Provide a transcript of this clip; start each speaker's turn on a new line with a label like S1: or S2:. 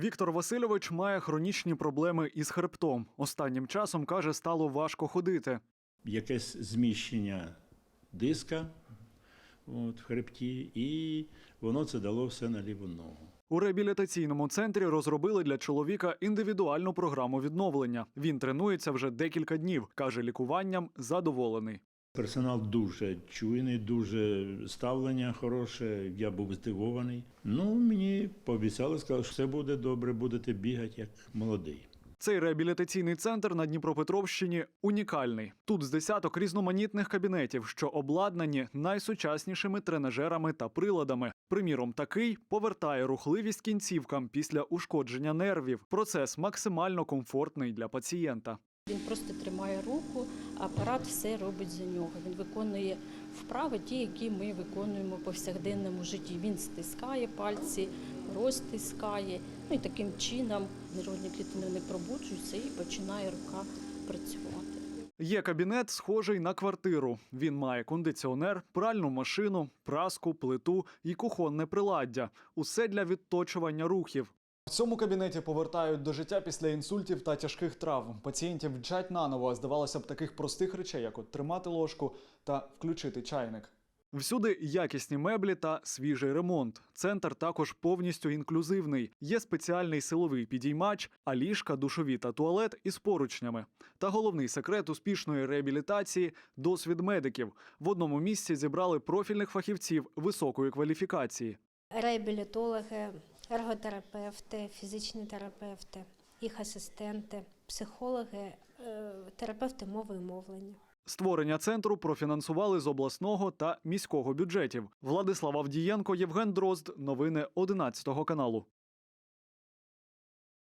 S1: Віктор Васильович має хронічні проблеми із хребтом. Останнім часом каже, стало важко ходити.
S2: якесь зміщення диска от, в хребті, і воно це дало все на ліву ногу.
S1: У реабілітаційному центрі розробили для чоловіка індивідуальну програму відновлення. Він тренується вже декілька днів. каже, лікуванням задоволений.
S2: Персонал дуже чуйний, дуже ставлення хороше. Я був здивований. Ну, мені пообіцяли, сказали, що все буде добре, будете бігати як молодий.
S1: Цей реабілітаційний центр на Дніпропетровщині унікальний. Тут з десяток різноманітних кабінетів, що обладнані найсучаснішими тренажерами та приладами. Приміром, такий повертає рухливість кінцівкам після ушкодження нервів. Процес максимально комфортний для пацієнта.
S3: Він просто тримає руку, апарат все робить за нього. Він виконує вправи, ті, які ми виконуємо в повсякденному житті. Він стискає пальці, розтискає. Ну і таким чином нейронні клітини не пробуджуються і починає рука працювати.
S1: Є кабінет, схожий на квартиру. Він має кондиціонер, пральну машину, праску, плиту і кухонне приладдя. Усе для відточування рухів. В цьому кабінеті повертають до життя після інсультів та тяжких травм. Пацієнтів вчать наново, а здавалося б, таких простих речей, як от тримати ложку та включити чайник. Всюди якісні меблі та свіжий ремонт. Центр також повністю інклюзивний. Є спеціальний силовий підіймач, а ліжка, душові та туалет із поручнями. Та головний секрет успішної реабілітації досвід медиків. В одному місці зібрали профільних фахівців високої кваліфікації.
S4: реабілітологи, ерготерапевти, фізичні терапевти, їх асистенти, психологи, е, терапевти мови і мовлення.
S1: Створення центру профінансували з обласного та міського бюджетів. Владислав Авдієнко, Євген Дрозд. Новини 11 каналу.